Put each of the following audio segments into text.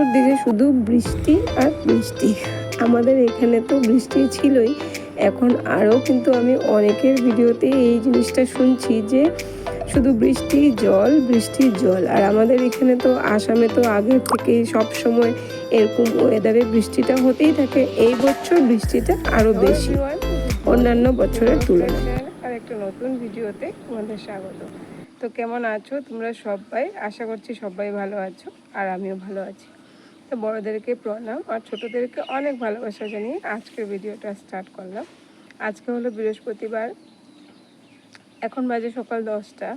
চতুর্দিকে শুধু বৃষ্টি আর বৃষ্টি। আমাদের এখানে তো বৃষ্টি ছিলই। এখন আরও কিন্তু আমি অনেকের ভিডিওতে এই জিনিসটা শুনছি যে শুধু বৃষ্টি জল বৃষ্টি জল। আর আমাদের এখানে তো আসামে তো আগে থেকেই সব সময় এরকম ওয়েদারে বৃষ্টিটা হতেই থাকে। এই বছর বৃষ্টিটা আরও বেশি। অন্যান্য বছরের তুলনায়। আর একটা নতুন ভিডিওতে তোমাদের স্বাগত। তো কেমন আছো? তোমরা সবাই? আশা করছি সবাই ভালো আছো আর আমিও ভালো আছি। বড়োদেরকে প্রণাম আর ছোটোদেরকে অনেক ভালোবাসা জানিয়ে আজকের ভিডিওটা স্টার্ট করলাম। আজকে হলো বৃহস্পতিবার। এখন বাজে সকাল দশটা।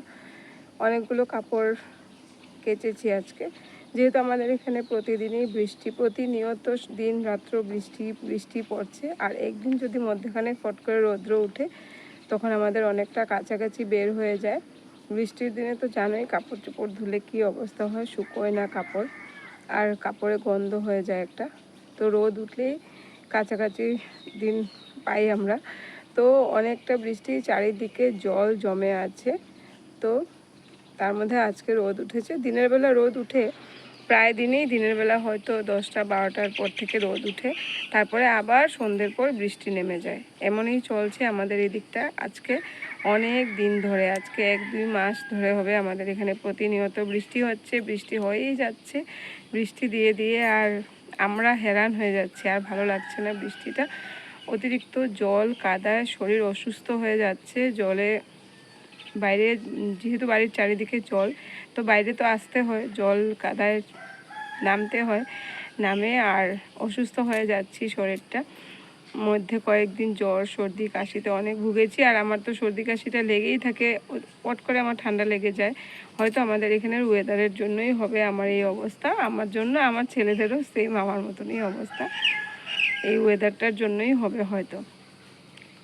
অনেকগুলো কাপড় কেচেছি আজকে। যেহেতু আমাদের এখানে প্রতিদিনই বৃষ্টি, প্রতিনিয়ত দিন রাত্র বৃষ্টি বৃষ্টি পড়ছে। আর একদিন যদি মধ্যখানে ফট করে রৌদ্র উঠে, তখন আমাদের অনেকটা কাছাকাছি বের হয়ে যায়। বৃষ্টির দিনে তো জানোই কাপড় চোপড় ধুলে কী অবস্থা হয়, শুকোয় না কাপড়। আর কাপড়ে গন্ধ হয়ে যায় একটা। তো রোদ উঠলেই কাছাকাছি দিন পাই আমরা। তো অনেকটা বৃষ্টি, চারিদিকে জল জমে আছে। তো তার মধ্যে আজকে রোদ উঠেছে। দিনের বেলা রোদ উঠে, প্রায় দিনেই দিনের বেলা হয়তো দশটা, বারোটার পর থেকে রোদ উঠে। তারপরে আবার সন্ধ্যের পর বৃষ্টি নেমে যায়। এমনই চলছে আমাদের এদিকটা আজকে। অনেক দিন ধরে, আজকে এক দুই মাস ধরে হবে আমাদের এখানে প্রতিনিয়ত বৃষ্টি হচ্ছে, বৃষ্টি হয়েই যাচ্ছে। বৃষ্টি দিয়ে দিয়ে আর আমরা হেরান হয়ে যাচ্ছি, আর ভালো লাগছে না বৃষ্টিটা। অতিরিক্ত জল কাদায় শরীর অসুস্থ হয়ে যাচ্ছে। জলে বাইরে, যেহেতু বাড়ির চারিদিকে জল, তো বাইরে তো আসতে হয়, জল কাদায় নামতে হয়, নামে আর অসুস্থ হয়ে যাচ্ছি শরীরটা। মধ্যে কয়েকদিন জ্বর, সর্দি, কাশিতে অনেক ভুগেছি। আর আমার তো সর্দি, কাশিটা লেগেই থাকে। পট করে আমার ঠান্ডা লেগে যায়। হয়তো আমাদের এখানের ওয়েদারের জন্যই হবে আমার এই অবস্থা। আমার জন্য আমার ছেলেদেরও সেম আমার মতনই অবস্থা। এই ওয়েদারটার জন্যই হবে হয়তো।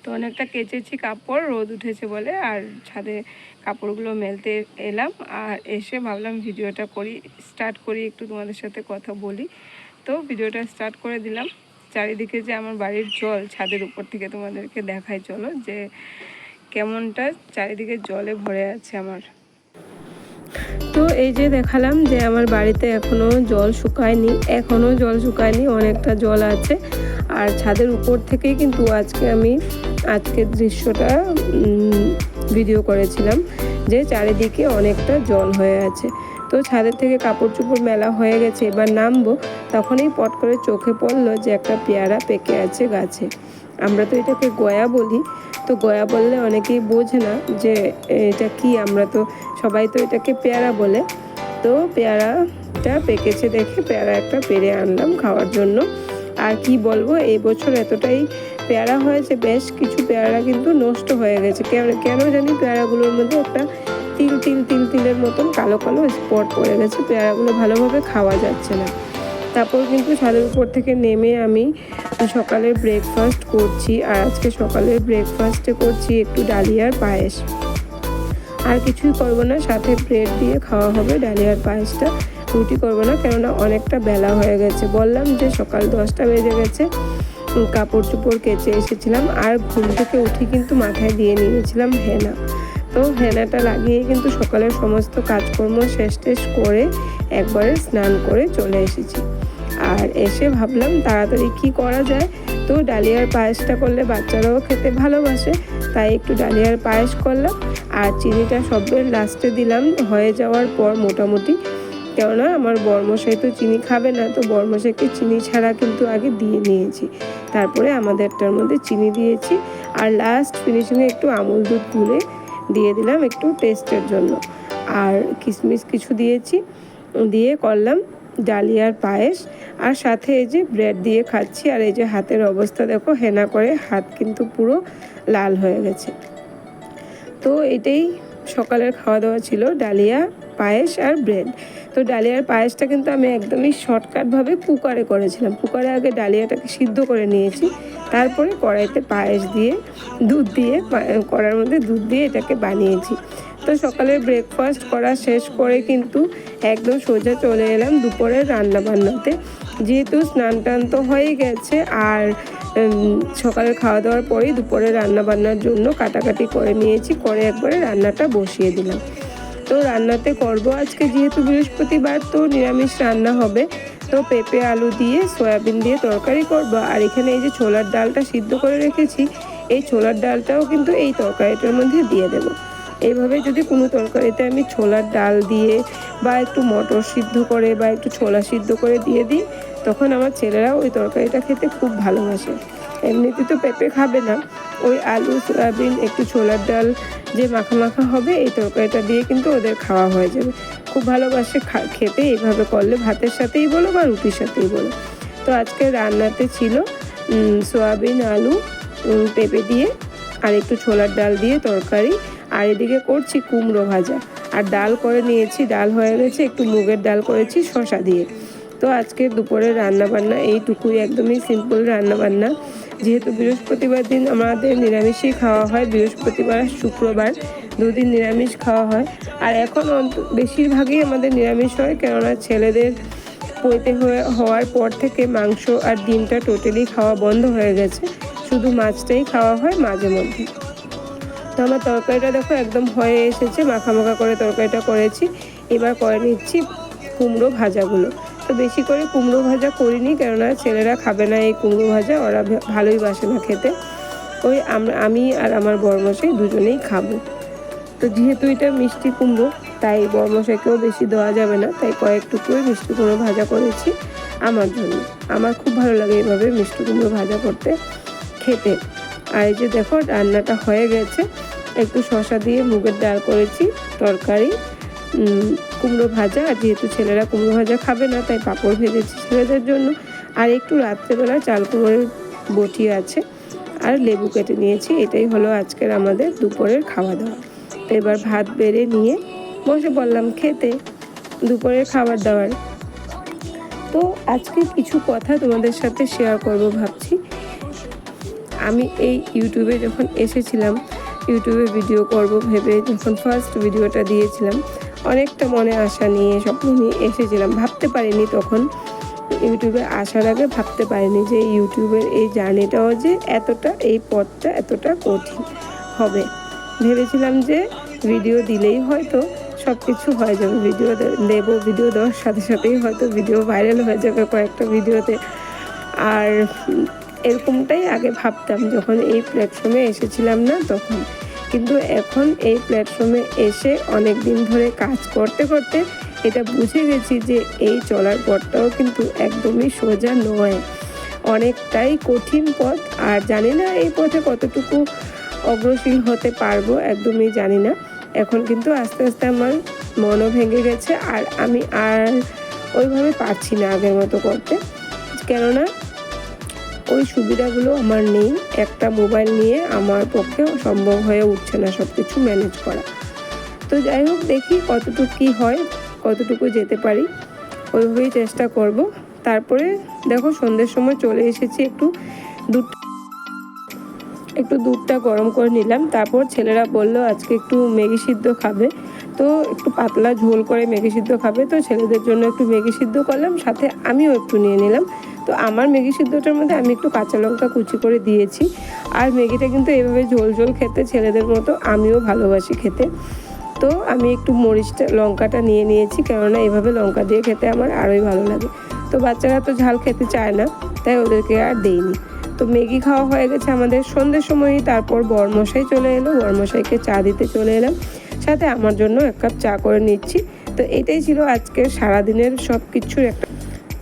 তো অনেকটা কেচেছি কাপড়, রোদ উঠেছে বলে। আর ছাদে কাপড়গুলো মেলতে এলাম। আর এসে ভাবলাম ভিডিওটা করি স্টার্ট করি, একটু তোমাদের সাথে কথা বলি। তো ভিডিওটা স্টার্ট করে দিলাম। চারিদিকে যে আমার বাড়ির জল ছাদের উপর থেকে তোমাদেরকে দেখাই, চলো যে কেমনটা চারিদিকে জলে ভরে আছে আমার। তো এই যে দেখালাম যে আমার বাড়িতে এখনও জল শুকায়নি এখনও জল শুকায়নি, অনেকটা জল আছে। আর ছাদের উপর থেকেই কিন্তু আজকে আমি, আজকের দৃশ্যটা ভিডিও করেছিলাম যে চারিদিকে অনেকটা জল হয়ে আছে। তো ছাদের থেকে কাপড় চোপড় মেলা হয়ে গেছে। এবার নামবো। তখনই পট করে চোখে পড়ল যে একটা পেয়ারা পেকে আছে গাছে। আমরা তো এটাকে গয়া বলি। তো গয়া বললে অনেকেই বোঝে না যে এটা কি। আমরা তো সবাই তো এটাকে পেয়ারা বলে। তো পেয়ারাটা পেকেছে দেখে পেয়ারা একটা পেরে আনলাম খাওয়ার জন্য। আর কি বলব, এই বছর এতটাই পেয়ারা হয়েছে, বেশ কিছু পেয়ারা কিন্তু নষ্ট হয়ে গেছে। কেন কেন জানি পেয়ারাগুলোর মধ্যে একটা তিল তিল তিল তিলের মতন কালো কালো স্পট পড়ে গেছে, পেয়ারাগুলো ভালোভাবে খাওয়া যাচ্ছে না। তারপর কিন্তু ছাদের উপর থেকে নেমে আমি সকালের ব্রেকফাস্ট করছি আর আজকে সকালের ব্রেকফাস্টে করছি একটু ডালিয়ার পায়েস। আর কিছুই করব না, সাথে ব্রেড দিয়ে খাওয়া হবে ডালিয়ার পায়েসটা। রুটি করব না, কেননা অনেকটা বেলা হয়ে গেছে। বললাম যে সকাল দশটা বেজে গেছে কাপড় চোপড় কেচে এসেছিলাম। আর ঘুম থেকে উঠে কিন্তু মাথায় দিয়ে নিয়েছিলাম হেনা। তো হেনাটা লাগিয়ে কিন্তু সকালের সমস্ত কাজকর্ম শেষ টেস করে একবারে স্নান করে চলে এসেছি। আর এসে ভাবলাম তাড়াতাড়ি কি করা যায়? তো ডালিয়ার পায়েসটা করলে বাচ্চারাও খেতে ভালোবাসে, তাই একটু ডালিয়ার পায়েস করলাম। আর চিনিটা সবের লাস্টে দিলাম, হয়ে যাওয়ার পর মোটামুটি। কেননা আমার বর্মশাই তো চিনি খাবে না, তো বর্মশাইকে চিনি ছাড়া কিন্তু আগে দিয়ে নিয়েছি। তারপরে আমাদেরটার মধ্যে চিনি দিয়েছি। আর লাস্ট ফিনিশিংয়ে একটু আমুল দুধ গুলে দিয়ে দিলাম একটু টেস্টের জন্য। আর কিশমিশ কিছু দিয়েছি, দিয়ে করলাম ডালিয়ার পায়েস। আর সাথে এই যে ব্রেড দিয়ে খাচ্ছি, আর এই যে হাতের অবস্থা দেখো, হেনা করে হাত কিন্তু পুরো লাল হয়ে গেছে। তো এটাই সকালের খাওয়া দাওয়া ছিল, ডালিয়া পায়েস আর ব্রেড তো ডালিয়ার পায়েসটা কিন্তু আমি একদমই শর্টকাটভাবে কুকারে করেছিলাম। কুকারে আগে ডালিয়াটাকে সিদ্ধ করে নিয়েছি। তারপরে কড়াইতে পায়েস দিয়ে, দুধ দিয়ে কড়ার মধ্যে দুধ দিয়ে এটাকে বানিয়েছি। তো সকালে ব্রেকফাস্ট করা শেষ করে কিন্তু একদম সোজা চলে এলাম দুপুরের রান্না বান্নাতে যেহেতু স্নান টান তো হয়ে গেছে আর সকালে খাওয়া দাওয়ার পরেই দুপুরে রান্না বান্নার জন্য কাটাকাটি করে নিয়েছি, করে একবারে রান্নাটা বসিয়ে দিলাম। তো রান্নাতে করব আজকে যেহেতু বৃহস্পতিবার, তো নিরামিষ রান্না হবে। তো পেঁপে, আলু দিয়ে সয়াবিন দিয়ে তরকারি করব। আর এখানে এই যে ছোলার ডালটা সিদ্ধ করে রেখেছি, এই ছোলার ডালটাও কিন্তু এই তরকারিটার মধ্যে দিয়ে দেব। এইভাবে যদি কোনো তরকারিতে আমি ছোলার ডাল দিয়ে বা একটু মটর সিদ্ধ করে বা একটু ছোলা সিদ্ধ করে দিয়ে দিই, তখন আমার ছেলেরা ওই তরকারিটা খেতে খুব ভালোবাসে। এমনিতে তো পেঁপে খাবে না। ওই আলু, সয়াবিন, একটু ছোলার ডাল যে মাখা মাখা হবে এই তরকারিটা দিয়ে কিন্তু ওদের খাওয়া হয়ে যাবে। খুব ভালোবাসে খেতে এইভাবে করলে ভাতের সাথেই বলো বা রুটির সাথেই বলো। তো আজকে রান্নাতে ছিল সয়াবিন, আলু পেঁপে দিয়ে আর একটু ছোলার ডাল দিয়ে তরকারি। আর এদিকে করছি কুমড়ো ভাজা। আর ডাল করে নিয়েছি, ডাল হয়ে গেছে, একটু মুগের ডাল করেছি শশা দিয়ে। তো আজকে দুপুরে রান্না বান্না এইটুকুই, একদমই সিম্পল রান্না বান্না যেহেতু বৃহস্পতিবার দিন আমাদের নিরামিষই খাওয়া হয়, বৃহস্পতিবার শুক্রবার দুদিন নিরামিষ খাওয়া হয়। আর এখন বেশিরভাগই আমাদের নিরামিষ হয়, কেননা ছেলেদের পৈতে হয়ে, হওয়ার পর থেকে মাংস আর ডিমটা টোটালি খাওয়া বন্ধ হয়ে গেছে। শুধু মাছটাই খাওয়া হয় মাঝে মধ্যে। তো আমার তরকারিটা দেখো একদম হয়ে এসেছে, মাখা মাখা করে তরকারিটা করেছি। এবার করে নিচ্ছি কুমড়ো ভাজাগুলো। তো বেশি করে কুমড়ো ভাজা করিনি, কেননা ছেলেরা খাবে না এই কুমড়ো ভাজা, ওরা ভালোই বাসে না খেতে। ওই আম- আর আমার বরমশাই দুজনেই খাব। তো যেহেতু এটা মিষ্টি কুমড়ো, তাই বরমশাইকেও বেশি দেওয়া যাবে না, তাই কয়েকটুকুই মিষ্টি কুমড়ো ভাজা করেছি আমার জন্য। আমার খুব ভালো লাগে এভাবে মিষ্টি কুমড়ো ভাজা করতে, খেতে। আর এই যে দেখো, রান্নাটা হয়ে গেছে। একটু শশা দিয়ে মুগের ডাল করেছি, তরকারি কুমড়ো ভাজা, আর যেহেতু ছেলেরা কুমড়ো ভাজা খাবে না, তাই পাঁপড় ভেজেছি ছেলেদের জন্য। আর একটু রাত্রেবেলা চাল কুমড়োর বটি আছে, আর লেবু কেটে নিয়েছি। এটাই হলো আজকের আমাদের দুপুরের খাওয়া দাওয়া। তো এবার ভাত বেড়ে নিয়ে বসে পড়লাম খেতে দুপুরের খাবার দাবার। তো আজকে কিছু কথা তোমাদের সাথে শেয়ার করব ভাবছি। আমি এই ইউটিউবে যখন এসেছিলাম, ইউটিউবে ভিডিও করব ভেবে যখন ফার্স্ট ভিডিওটা দিয়েছিলাম অনেকটা মনে আশা নিয়ে স্বপ্ন নিয়ে এসেছিলাম। ভাবতে পারিনি তখন ইউটিউবে আসার আগে ভাবতে পারিনি যে ইউটিউবের এই জার্নিটাও যে এতটা, এই পথটা এতটা কঠিন হবে। ভেবেছিলাম যে ভিডিও দিলেই হয়তো সব কিছু হয়ে যাবে। ভিডিও দেব, ভিডিও দেওয়ার সাথে সাথেই হয়তো ভিডিও ভাইরাল হয়ে যাবে কয়েকটা ভিডিওতে। আর এরকমটাই আগে ভাবতাম যখন এই প্ল্যাটফর্মে এসেছিলাম না তখন। কিন্তু এখন এই প্ল্যাটফর্মে এসে অনেক দিন ধরে কাজ করতে করতে এটা বুঝে গেছি যে এই চলার পথটাও কিন্তু একদমই সোজা নয়। অনেকটাই কঠিন পথ, আর জানি না এই পথে কতটুকু অগ্রসীল হতে পারব, একদমই জানি না। এখন কিন্তু আস্তে আস্তে আমার মনও ভেঙে গেছে, আর আমি আর ওইভাবে পারছি না আগের মতো করতে। কেননা ওই সুবিধাগুলো আমার নেই। একটা মোবাইল নিয়ে আমার পক্ষে সম্ভব হয়ে উঠছে না সব কিছু ম্যানেজ করা। তো যাই হোক, দেখি কতটুকু কী হয়, কতটুকু যেতে পারি। ওইভাবেই চেষ্টা করব। তারপরে দেখো, সন্ধ্যের সময় চলে এসেছি একটু দুধ একটু দুধটা গরম করে নিলাম। তারপর ছেলেরা বলল, আজকে একটু ম্যাগি সিদ্ধ খাবে। তো একটু পাতলা ঝোল করে ম্যাগি সিদ্ধ খাবে, তো ছেলেদের জন্য একটু ম্যাগি সিদ্ধ করলাম, সাথে আমিও একটু নিয়ে নিলাম। তো আমার ম্যাগি সিদ্ধটার মধ্যে আমি একটু কাঁচা লঙ্কা কুচি করে দিয়েছি। আর ম্যাগিটা কিন্তু এভাবে ঝোল ঝোল খেতে, ছেলেদের মতো আমিও ভালোবাসি খেতে। তো আমি একটু মরিচটা, লঙ্কাটা নিয়ে নিয়েছি, কেননা এভাবে লঙ্কা দিয়ে খেতে আমার আরোই ভালো লাগে। তো বাচ্চারা তো ঝাল খেতে চায় না, তাই ওদেরকে আর দেইনি। তো ম্যাগি খাওয়া হয়ে গেছে আমাদের সন্ধ্যের সময়ই, তারপর বরমশাই চলে এলো, বরমশাইকে চা দিতে চলে এলাম। সাথে আমার জন্য এক কাপ চা করে নিচ্ছি। তো এটাই ছিল আজকের সারাদিনের সব কিছুর একটা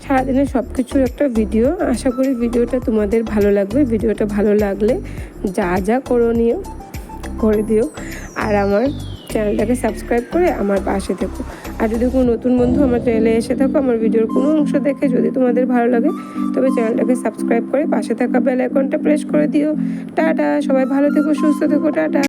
সারাদিনের সব কিছুর একটা ভিডিও আশা করি ভিডিওটা তোমাদের ভালো লাগবে। ভিডিওটা ভালো লাগলে যা যা করণীয় করে দিও। আর আমার চ্যানেলটাকে সাবস্ক্রাইব করে আমার পাশে থেকো। আর যদি কোনো নতুন বন্ধু আমার চ্যানেলে এসে থাকো, আমার ভিডিওর কোনো অংশ দেখে যদি তোমাদের ভালো লাগে, তবে চ্যানেলটাকে সাবস্ক্রাইব করে পাশে থাকা বেল আইকনটা প্রেস করে দিও। টাটা, সবাই ভালো থেকো, সুস্থ থেকো, টাটা।